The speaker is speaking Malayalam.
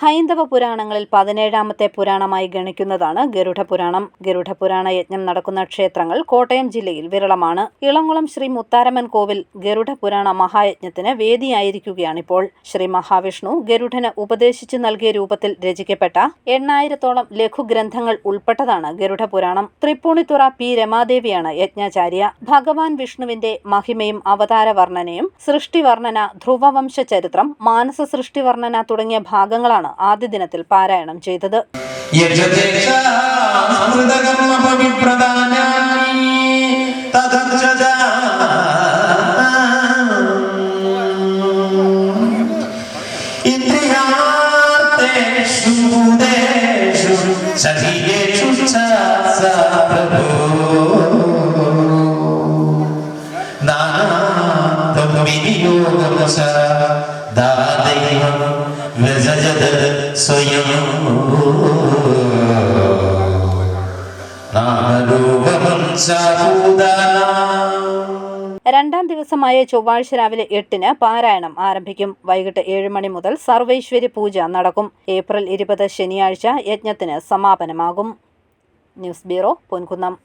ഹൈന്ദവ പുരാണങ്ങളിൽ പതിനേഴാമത്തെ പുരാണമായി ഗണിക്കുന്നതാണ് ഗരുഡ പുരാണം. ഗരുഡ പുരാണ യജ്ഞം നടക്കുന്ന ക്ഷേത്രങ്ങൾ കോട്ടയം ജില്ലയിൽ വിരളമാണ്. ഇളംകുളം ശ്രീ മുത്താരമൻ കോവിൽ ഗരുഡ പുരാണ മഹായജ്ഞത്തിന് വേദിയായിരിക്കുകയാണിപ്പോൾ. ശ്രീ മഹാവിഷ്ണു ഗരുഡന് ഉപദേശിച്ചു നൽകിയ രൂപത്തിൽ രചിക്കപ്പെട്ട എണ്ണായിരത്തോളം ലഘുഗ്രന്ഥങ്ങൾ ഉൾപ്പെട്ടതാണ് ഗരുഡ പുരാണം. തൃപ്പൂണിത്തുറ പി. രമാദേവിയാണ് യജ്ഞാചാര്യ. ഭഗവാൻ വിഷ്ണുവിന്റെ മഹിമയും അവതാര വർണനയും സൃഷ്ടിവർണന ധ്രുവവംശ ചരിത്രം മാനസ സൃഷ്ടിവർണന തുടങ്ങിയ ഭാഗങ്ങളാണ് ആദ്യ ദിനത്തിൽ പാരായണം ചെയ്തത്. ശരീരേഷു ച സ പ്രഭോ സ്വയം രണ്ടാം ദിവസമായ ചൊവ്വാഴ്ച രാവിലെ എട്ടിന് പാരായണം ആരംഭിക്കും. വൈകിട്ട് ഏഴ് മണി മുതൽ സർവൈശ്വര്യ പൂജ നടക്കും. ഏപ്രിൽ ഇരുപത് ശനിയാഴ്ച യജ്ഞത്തിന് സമാപനമാകും. News bureau Ponkunnam.